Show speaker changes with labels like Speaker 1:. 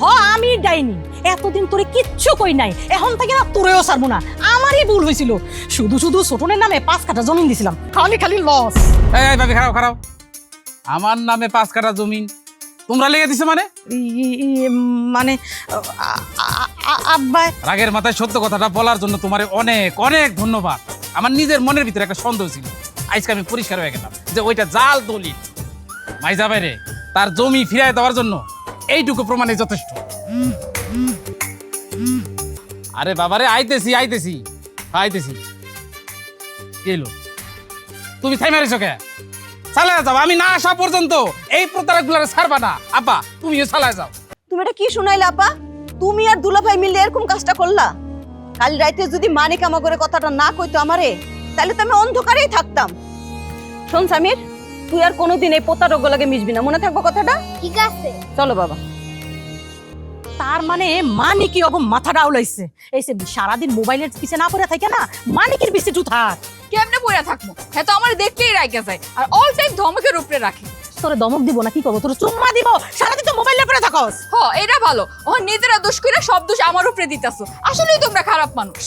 Speaker 1: হ আমি ডাইনি। এতদিন তোরে কিচ্ছু কই নাই। এখন থেকে না তোরেও ছাড়বো না। আমারই ভুল হয়েছিল শুধু শুধু ছোটনের নামে পাঁচ কাটা জমিন দিছিলাম। খালি খালি লস
Speaker 2: এই এই ভাবি খারাপ খারাপ আমার নামে পাঁচ কাঠা জমিন। তোমরা লেগে দিছো মানে?
Speaker 1: মানে আব্বাই
Speaker 2: রাগের মাথায় সত্য কথাটা বলার জন্য তোমার অনেক অনেক ধন্যবাদ। আমার নিজের মনের ভিতরে একটা সন্দেহ ছিল। আজকে আমি পরিষ্কার হয়ে গেলাম যে ওইটা জাল দলিল। মাইজা বাইরে তার জমি ফিরায় দেওয়ার জন্য এইটুকু প্রমাণে যথেষ্ট। আরে বাবারে, আইতেছি আইতেছি আইতেছি। তুমি থাই মারিছো কে? চালায় যাও, আমি না আসা পর্যন্ত এই প্রতারক গুলারে ছাড়বা না। আপা, তুমিও চালায় যাও।
Speaker 3: তুমি এটা কি শুনাইলে, আপা? তুমি আর দুলাভাই মিলে এরকম কাজটা করলা? কাল রাইতে যদি মানিক আমাগরে কথাটা না কইতো আমারে, তাহলে তো আমি অন্ধকারেই থাকতাম। শোন, সামির তুই আর কোনোদিন এই প্রতারক লাগে মিশবি না। মনে থাকব কথাটা?
Speaker 4: ঠিক আছে।
Speaker 3: চলো বাবা।
Speaker 1: তার মানে মানিকি অব মাথাটা উলাইছে। এই সে সারাদিন মোবাইলের পিছে না পড়ে থাকে না মানিকের পিছে টু থাক
Speaker 5: কেমনে পড়ে থাকব? হ্যাঁ তো আমার দেখতেই রাখা যায়। আর অল টাইম ধমকের উপরে রাখে।
Speaker 1: তোরে দমক দিব না কি করব? তোর চুম্মা দিব। সারাদিন তো মোবাইলের পড়ে থাকস।
Speaker 5: হ এটা ভালো। ও নিজেরা দোষ করে সব দোষ আমার উপরে দিতেছো। আসলেই তোমরা খারাপ মানুষ।